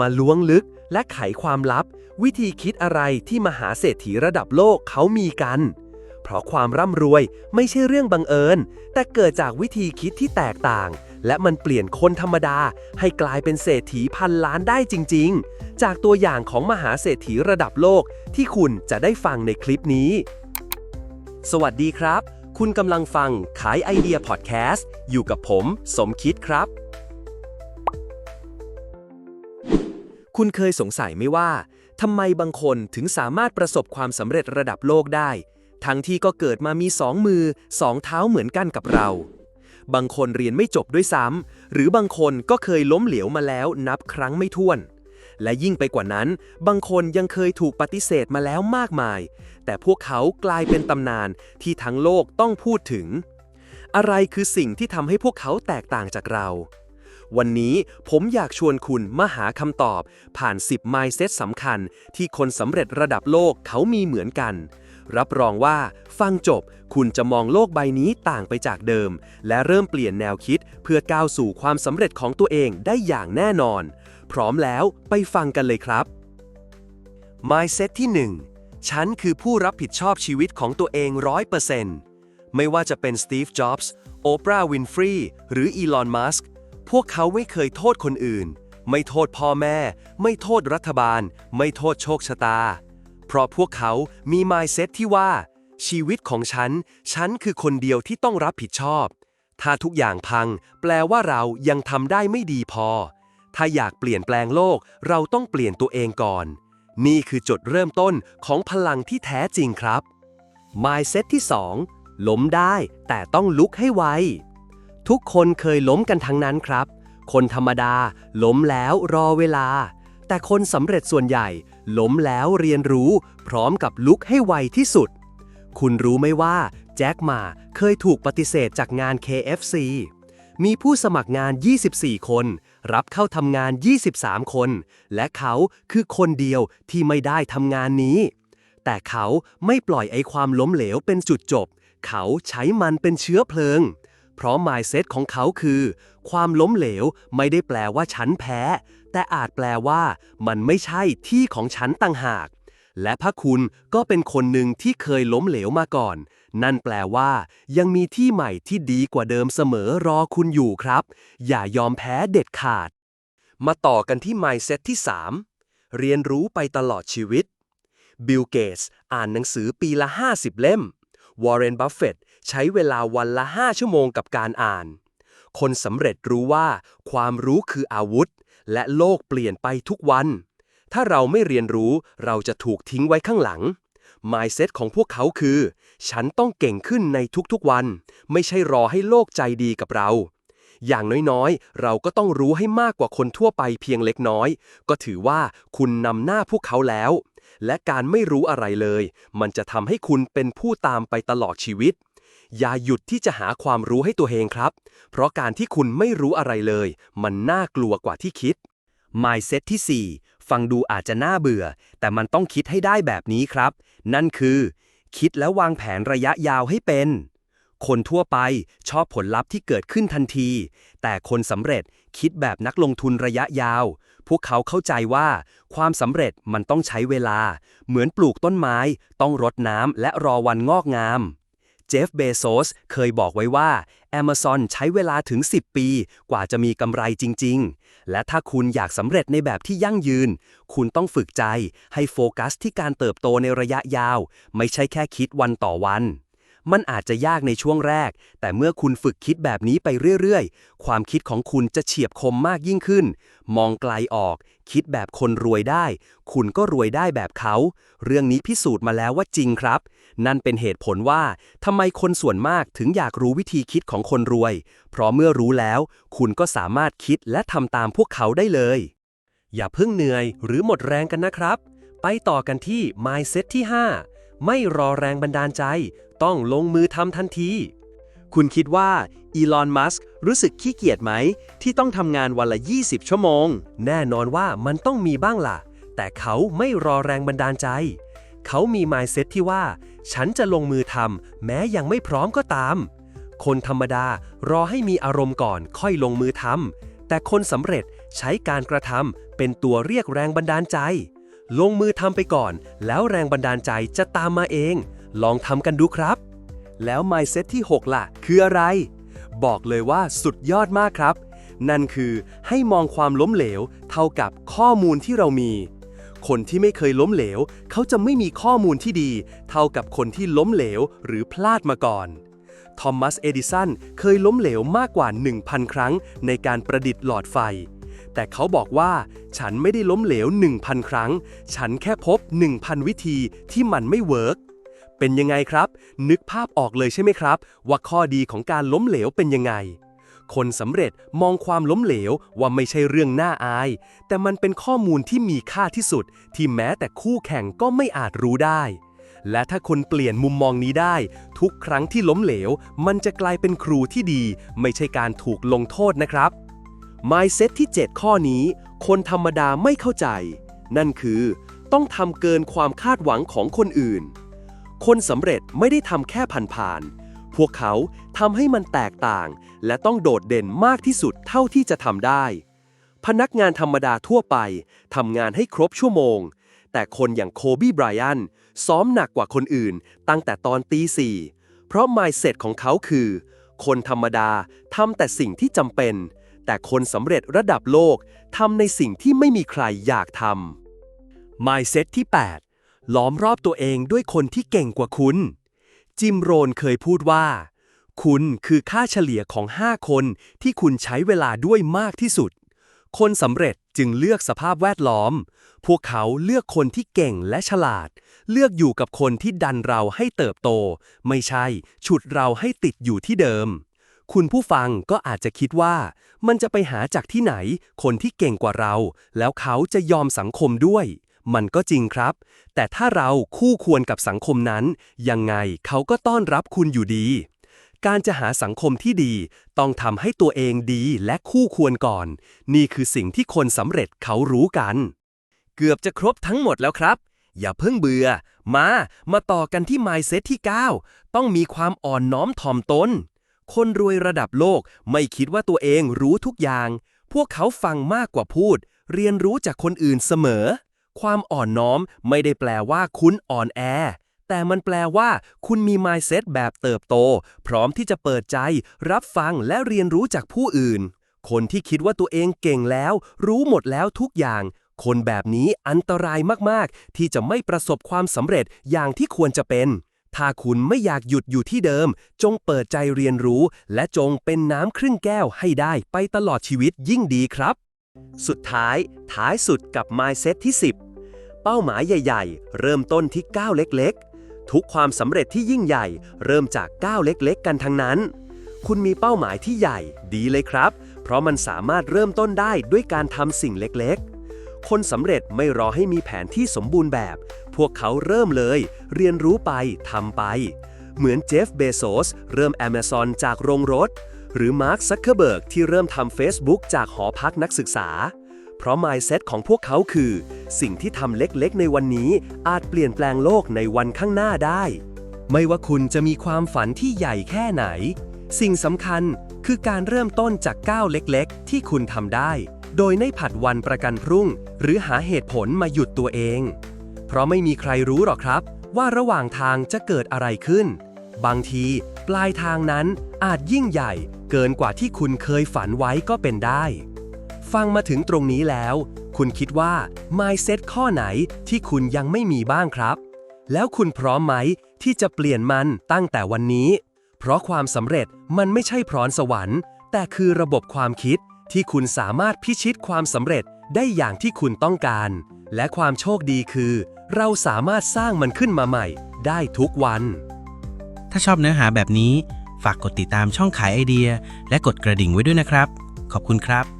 มาล้วงลึกและไขความลับ วิธีคิดอะไรที่มหาเศรษฐีระดับโลกเขามีกัน เพราะความร่ำรวยไม่ใช่เรื่องบังเอิญ แต่เกิดจากวิธีคิดที่แตกต่าง และมันเปลี่ยนคนธรรมดา ให้กลายเป็นเศรษฐีพันล้านได้จริง ๆ จากตัวอย่างของมหาเศรษฐีระดับโลกที่คุณจะได้ฟังในคลิปนี้ สวัสดีครับ คุณกำลังฟังขายไอเดียพอดแคสต์อยู่กับผม สมคิดครับ คุณเคยสงสัยไหมว่าทำไมบางคนถึงสามารถประสบความสำเร็จระดับโลกได้ ทั้งที่ก็เกิดมามีสองมือสองเท้าเหมือนกันกับเรา บางคนเรียนไม่จบด้วยซ้ำหรือบางคนก็เคยล้มเหลวมาแล้วนับครั้งไม่ถ้วน และยิ่งไปกว่านั้น บางคนยังเคยถูกปฏิเสธมาแล้วมากมาย แต่พวกเขากลายเป็นตำนานที่ทั้งโลกต้องพูดถึง อะไรคือสิ่งที่ทำให้พวกเขาแตกต่างจากเรา วันนี้ผมอยากชวนคุณมาหาคำตอบ ผ่าน 10 mindset สำคัญ ที่คนสำเร็จระดับโลกเขามีเหมือนกัน รับรองว่า ฟังจบ คุณจะมองโลกใบนี้ต่างไปจากเดิม และเริ่มเปลี่ยนแนวคิด เพื่อก้าวสู่ความสำเร็จของตัวเองได้อย่างแน่นอน พร้อมแล้วไปฟังกันเลยครับ mindset ที่ 1 ฉันคือผู้รับผิดชอบชีวิตของตัวเอง100%ไม่ว่าจะเป็นสตีฟ จ็อบส์ โอปราห์ วินฟรี หรืออีลอน มัสก์ พวกเขาไม่เคยโทษคนอื่น ไม่โทษพ่อแม่ ไม่โทษรัฐบาล ไม่โทษโชคชะตา เพราะพวกเขามี mindset ที่ว่า ชีวิตของฉัน ฉันคือคนเดียวที่ต้องรับผิดชอบ ถ้าทุกอย่างพัง แปลว่าเรายังทำได้ไม่ดีพอ ถ้าอยากเปลี่ยนแปลงโลก เราต้องเปลี่ยนตัวเองก่อน นี่คือจุดเริ่มต้นของพลังที่แท้จริงครับ mindset ที่ 2 ล้มได้แต่ต้องลุกให้ไว ทุกคนเคยล้มกันทั้งนั้นครับ คนธรรมดาล้มแล้วรอเวลา แต่คนสำเร็จส่วนใหญ่ล้มแล้วเรียนรู้ พร้อมกับลุกให้ไวที่สุด คุณรู้ไหมว่าแจ็คมาเคยถูกปฏิเสธจากงาน KFC มีผู้สมัครงาน 24 คน รับเข้าทำงาน 23 คน และเขาคือคนเดียวที่ไม่ได้ทำงานนี้ แต่เขาไม่ปล่อยไอ้ความล้มเหลวเป็นจุดจบ เขาใช้มันเป็นเชื้อเพลิง เพราะ mindset ของเขาคือ ความล้มเหลวไม่ได้แปลว่าฉันแพ้ แต่อาจแปลว่ามันไม่ใช่ที่ของฉันต่างหาก และพระคุณก็เป็นคนหนึ่งที่เคยล้มเหลวมาก่อน นั่นแปลว่า ยังมีที่ใหม่ที่ดีกว่าเดิมเสมอรอคุณอยู่ครับ อย่ายอมแพ้เด็ดขาด มาต่อกันที่ mindset ที่ 3 เรียนรู้ไปตลอดชีวิตบิลเกตส์อ่านหนังสือปีละ 50 เล่ม วอร์เรน บัฟเฟต ใช้เวลาวันละ 5 ชั่วโมงกับการอ่าน คนสำเร็จรู้ว่า ความรู้คืออาวุธ และโลกเปลี่ยนไปทุกวัน ถ้าเราไม่เรียนรู้เราจะถูกทิ้งไว้ข้างหลัง mindset ของพวกเขาคือ ฉันต้องเก่งขึ้นในทุกๆวัน ไม่ใช่รอให้โลกใจดีกับเรา อย่างน้อยๆ เราก็ต้องรู้ให้มากกว่าคนทั่วไปเพียงเล็กน้อย ก็ถือว่าคุณนำหน้าพวกเขาแล้ว และการไม่รู้อะไรเลย มันจะทำให้คุณเป็นผู้ตามไปตลอดชีวิต อย่าหยุดที่จะหาความรู้ให้ตัวเองครับ เพราะการที่คุณไม่รู้อะไรเลย มันน่ากลัวกว่าที่คิด mindset ที่ 4 ฟังดูอาจจะน่าเบื่อ แต่มันต้องคิดให้ได้แบบนี้ครับ นั่นคือ คิดแล้ววางแผนระยะยาวให้เป็น คนทั่วไปชอบผลลัพธ์ที่เกิดขึ้นทันที แต่คนสำเร็จคิดแบบนักลงทุนระยะยาว พวกเขาเข้าใจว่า ความสำเร็จมันต้องใช้เวลา เหมือนปลูกต้นไม้ ต้องรดน้ำและรอวันงอกงาม เจฟ เบโซส เคยบอกไว้ว่า Amazon ใช้เวลาถึง 10 ปี กว่าจะมีกำไรจริง ๆ และถ้าคุณอยากสำเร็จในแบบที่ยั่งยืน คุณต้องฝึกใจให้โฟกัสที่การเติบโตในระยะยาว ไม่ใช่แค่คิดวันต่อวัน มันอาจจะยากในช่วงแรก แต่เมื่อคุณฝึกคิดแบบนี้ไปเรื่อยๆ ความคิดของคุณจะเฉียบคมมากยิ่งขึ้น มองไกลออก คิดแบบคนรวยได้ คุณก็รวยได้แบบเขา เรื่องนี้พิสูจน์มาแล้วว่าจริงครับ นั่นเป็นเหตุผลว่าทำไมคนส่วนมากถึงอยากรู้วิธีคิดของคนรวย เพราะเมื่อรู้แล้ว คุณก็สามารถคิดและทำตามพวกเขาได้เลย อย่าเพิ่งเหนื่อยหรือหมดแรงกันนะครับ ไปต่อกันที่ mindset ที่ 5 ไม่รอแรงบันดาลใจ ต้องลงมือทำทันที คุณคิดว่าอีลอน มัสก์รู้สึกขี้เกียจไหม ที่ต้องทำงานวันละ 20 ชั่วโมง แน่นอนว่ามันต้องมีบ้างล่ะ แต่เขาไม่รอแรงบันดาลใจ เขามี mindset ที่ว่า ฉันจะลงมือทำแม้ยังไม่พร้อมก็ตาม คนธรรมดารอให้มีอารมณ์ก่อนค่อยลงมือทำแต่คนสำเร็จใช้การกระทำเป็นตัวเรียกแรงบันดาลใจ ลงมือทำไปก่อน แล้วแรงบันดาลใจจะตามมาเอง ลองทำกันดูครับ แล้ว mindset ที่ 6 ล่ะ คืออะไร บอกเลยว่าสุดยอดมากครับ นั่นคือให้มองความล้มเหลว เท่ากับข้อมูลที่เรามี คนที่ไม่เคยล้มเหลว เขาจะไม่มีข้อมูลที่ดี เท่ากับคนที่ล้มเหลวหรือพลาดมาก่อนทอมัส เอดิสันเคยล้มเหลวมากกว่า 1,000 ครั้งในการประดิษฐ์หลอดไฟ แต่เขาบอกว่า ฉันไม่ได้ล้มเหลว 1,000 ครั้ง ฉันแค่พบ 1,000 วิธีที่มันไม่เวิร์ก เป็นยังไงครับ นึกภาพออกเลยใช่ไหมครับ ว่าข้อดีของการล้มเหลวเป็นยังไง คนสำเร็จมองความล้มเหลวว่าไม่ใช่เรื่องน่าอาย แต่มันเป็นข้อมูลที่มีค่าที่สุด ที่แม้แต่คู่แข่งก็ไม่อาจรู้ได้ และถ้าคนเปลี่ยนมุมมองนี้ได้ ทุกครั้งที่ล้มเหลว มันจะกลายเป็นครูที่ดี ไม่ใช่การถูกลงโทษนะครับ Mindset ที่ 7 ข้อนี้ คนธรรมดาไม่เข้าใจ นั่นคือ ต้องทำเกินความคาดหวังของคนอื่น คนสำเร็จไม่ได้ทำแค่ผ่านๆ พวกเขาทำให้มันแตกต่าง และต้องโดดเด่นมากที่สุดเท่าที่จะทำได้ พนักงานธรรมดาทั่วไปทำงานให้ครบชั่วโมง แต่คนอย่างโคบีไบรอันซ้อมหนักกว่าคนอื่นตั้งแต่ตอนตีสี่เพราะ mindset ของเขาคือ คนธรรมดาทำแต่สิ่งที่จำเป็น แต่คนสำเร็จระดับโลกทำในสิ่งที่ไม่มีใครอยากทำ mindset ที่ 8 ล้อมรอบตัวเองด้วยคนที่เก่งกว่าคุณ จิมโรนเคยพูดว่า คุณคือค่าเฉลี่ยของ 5 คนที่คุณใช้เวลาด้วยมากที่สุด คนสำเร็จจึงเลือกสภาพแวดล้อม พวกเขาเลือกคนที่เก่งและฉลาด เลือกอยู่กับคนที่ดันเราให้เติบโต ไม่ใช่ ฉุดเราให้ติดอยู่ที่เดิม คุณผู้ฟังก็อาจจะคิดว่า มันจะไปหาจากที่ไหน คนที่เก่งกว่าเรา แล้วเขาจะยอมสังคมด้วย มันก็จริงครับ แต่ถ้าเราคู่ควรกับสังคมนั้น ยังไงเขาก็ต้อนรับคุณอยู่ดี การจะหาสังคมที่ดี ต้องทำให้ตัวเองดีและคู่ควรก่อน นี่คือสิ่งที่คนสำเร็จเขารู้กัน เกือบจะครบทั้งหมดแล้วครับ อย่าเพิ่งเบื่อ มา มาต่อกันที่ mindset ที่ 9 ต้องมีความอ่อนน้อมถ่อมตนคนรวยระดับโลกไม่คิดว่าตัวเองรู้ทุกอย่าง พวกเขาฟังมากกว่าพูด เรียนรู้จากคนอื่นเสมอ ความอ่อนน้อมไม่ได้แปลว่าคุณอ่อนแอ แต่มันแปลว่า คุณมี mindset แบบเติบโต พร้อมที่จะเปิดใจ รับฟังและเรียนรู้จากผู้อื่น คนที่คิดว่าตัวเองเก่งแล้ว รู้หมดแล้วทุกอย่าง คนแบบนี้อันตรายมาก ๆ ที่จะไม่ประสบความสำเร็จอย่างที่ควรจะเป็นถ้าคุณไม่อยากหยุดอยู่ที่เดิม จงเปิดใจเรียนรู้ และจงเป็นน้ำครึ่งแก้วให้ได้ไปตลอดชีวิตยิ่งดีครับ สุดท้ายท้ายสุดกับ mindset ที่ 10 เป้าหมายใหญ่ ๆ เริ่มต้นที่ก้าวเล็กๆ ทุกความสำเร็จที่ยิ่งใหญ่ เริ่มจากก้าวเล็กๆ กันทั้งนั้น คุณมีเป้าหมายที่ใหญ่ดีเลยครับ เพราะมันสามารถเริ่มต้นได้ด้วยการทำสิ่งเล็กๆ คนสำเร็จไม่รอให้มีแผนที่สมบูรณ์แบบ พวกเขาเริ่มเลย เรียนรู้ไปทำไป เหมือนเจฟเบโซสเริ่ม Amazon จากโรงรถ หรือมาร์คซักเคอร์เบิร์กที่เริ่มทำ Facebook จากหอพักนักศึกษา เพราะ mindset ของพวกเขาคือ สิ่งที่ทำเล็กๆ ในวันนี้อาจเปลี่ยนแปลงโลกในวันข้างหน้าได้ ไม่ว่าคุณจะมีความฝันที่ใหญ่แค่ไหน สิ่งสำคัญคือการเริ่มต้นจากก้าวเล็กๆ ที่คุณทำได้ โดยไม่ผัดวันประกันพรุ่ง หรือหาเหตุผลมาหยุดตัวเอง เพราะไม่มีใครรู้หรอกครับ ว่าระหว่างทางจะเกิดอะไรขึ้น บางที ลายทางนั้นอาจยิ่งใหญ่เกินกว่าที่คุณเคยฝันไว้ก็เป็นได้ ฟังมาถึงตรงนี้แล้ว คุณคิดว่า mindset ข้อไหนที่คุณยังไม่มีบ้างครับ แล้วคุณพร้อมไหมที่จะเปลี่ยนมันตั้งแต่วันนี้ เพราะความสำเร็จมันไม่ใช่พรสวรรค์ แต่คือระบบความคิดที่คุณสามารถพิชิตความสำเร็จได้อย่างที่คุณต้องการ และความโชคดีคือ เราสามารถสร้างมันขึ้นมาใหม่ได้ทุกวัน ถ้าชอบเนื้อหาแบบนี้ ฝากกดติดตามช่องขายไอเดีย และกดกระดิ่งไว้ด้วยนะครับ ขอบคุณครับ